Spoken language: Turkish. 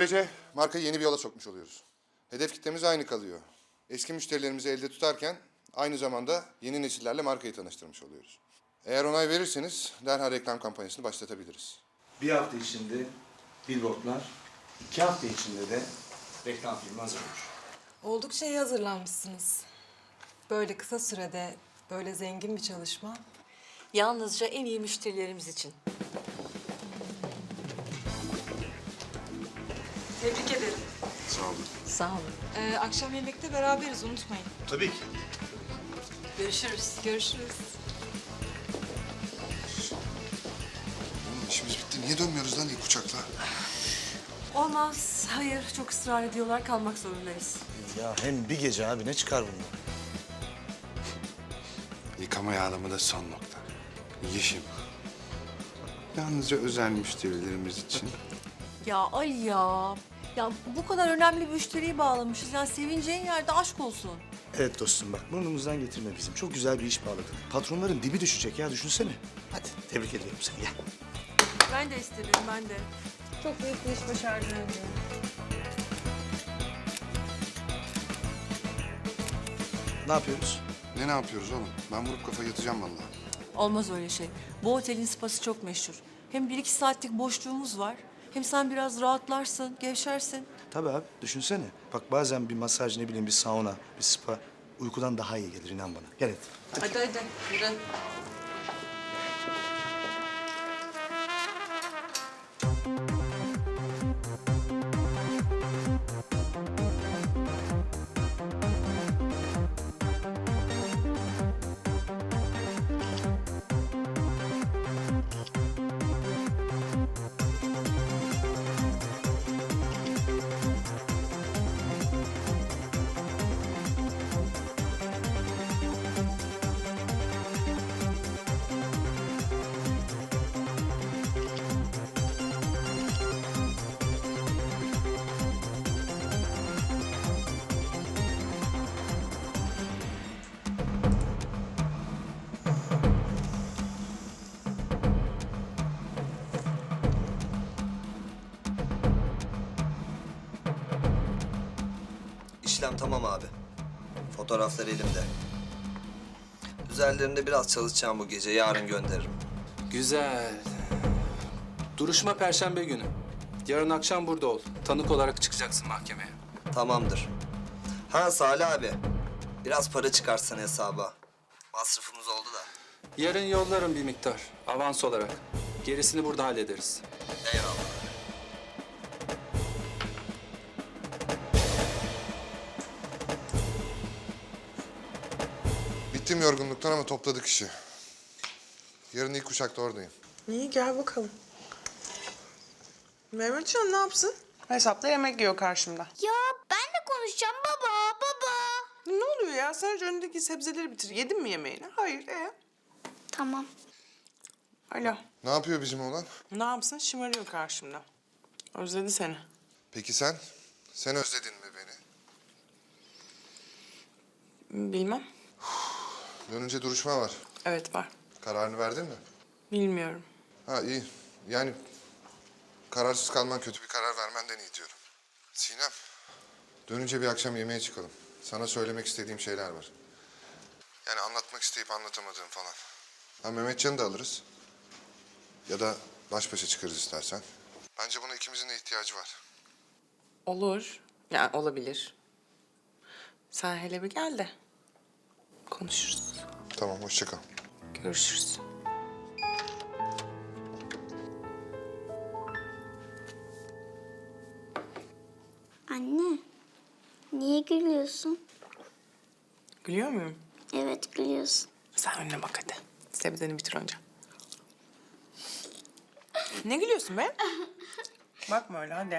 Böylece markayı yeni bir yola sokmuş oluyoruz. Hedef kitlemiz aynı kalıyor. Eski müşterilerimizi elde tutarken aynı zamanda yeni nesillerle markayı tanıştırmış oluyoruz. Eğer onay verirseniz derhal reklam kampanyasını başlatabiliriz. Bir hafta içinde billboardlar, iki hafta içinde de reklam filmi hazır olur. Oldukça iyi hazırlanmışsınız. Böyle kısa sürede böyle zengin bir çalışma. Yalnızca en iyi müşterilerimiz için. Sağ olun. Sağ olun. Ee, akşam yemekte beraberiz unutmayın. Tabii ki. Görüşürüz. Görüşürüz. Oğlum işimiz bitti. Niye dönmüyoruz lan ilk uçakla? Olmaz. Hayır. Çok ısrar ediyorlar. Kalmak zorundayız. Ya hem bir gece abi ne çıkar bundan? Yıkama yağlama da son nokta. Yeşim. Yalnızca özel müşterilerimiz için. Ya Ali ya. Ya bu kadar önemli bir müşteriyi bağlamışız. Yani sevineceğin yerde aşk olsun. Evet dostum bak burnumuzdan getirme bizim. Çok güzel bir iş bağladık. Patronların dibi düşecek ya düşünsene. Hadi tebrik ediyorum seni gel. Ben de istedim. Ben de. Çok büyük bir iş başardın. Ne yapıyoruz? Ne ne yapıyoruz oğlum? Ben vurup kafa yatacağım vallahi. Olmaz öyle şey. Bu otelin spası çok meşhur. Hem bir iki saatlik boşluğumuz var. Hem sen biraz rahatlarsın, gevşersin. Tabii abi düşünsene. Bak bazen bir masaj ne bileyim bir sauna, bir spa uykudan daha iyi gelir inan bana. Gel hadi. Hadi hadi. Yürü. İşlem tamam abi. Fotoğraflar elimde. Üzerlerinde biraz çalışacağım bu gece. Yarın gönderirim. Güzel. Duruşma perşembe günü. Yarın akşam burada ol. Tanık olarak çıkacaksın mahkemeye. Tamamdır. Ha Salih abi. Biraz para çıkarsın hesaba. Masrafımız oldu da. Yarın yollarım bir miktar. Avans olarak. Gerisini burada hallederiz. Eyvallah. Bittim yorgunluktan ama topladık işi. Yarın ilk uçakta oradayım. İyi gel bakalım. Mehmetcan ne yapsın? Hesapta yemek yiyor karşımda. Ya ben de konuşacağım baba baba. Ne oluyor ya? Sadece önündeki sebzeleri bitir. Yedin mi yemeğini? Hayır. E? Tamam. Alo. Ne yapıyor bizim oğlan? Ne yapsın? Şımarıyor karşımda. Özledi seni. Peki sen? Sen özledin mi beni? Bilmem. Dönünce duruşma var. Evet var. Kararını verdin mi? Bilmiyorum. Ha iyi. Yani kararsız kalman kötü bir karar vermenden iyi diyorum. Sinem, dönünce bir akşam yemeğe çıkalım. Sana söylemek istediğim şeyler var. Yani anlatmak isteyip anlatamadığım falan. Ha Mehmetcan'ı da alırız. Ya da baş başa çıkarız istersen. Bence buna ikimizin de ihtiyacı var. Olur. Yani olabilir. Sen hele bir gel de. Konuşuruz. Tamam, hoşça kal. Görüşürüz. Anne niye gülüyorsun? Gülüyor muyum? Evet gülüyorsun. Sen önüne bak hadi. Sebzeni bitir önce. ne gülüyorsun be? Bakma öyle hadi.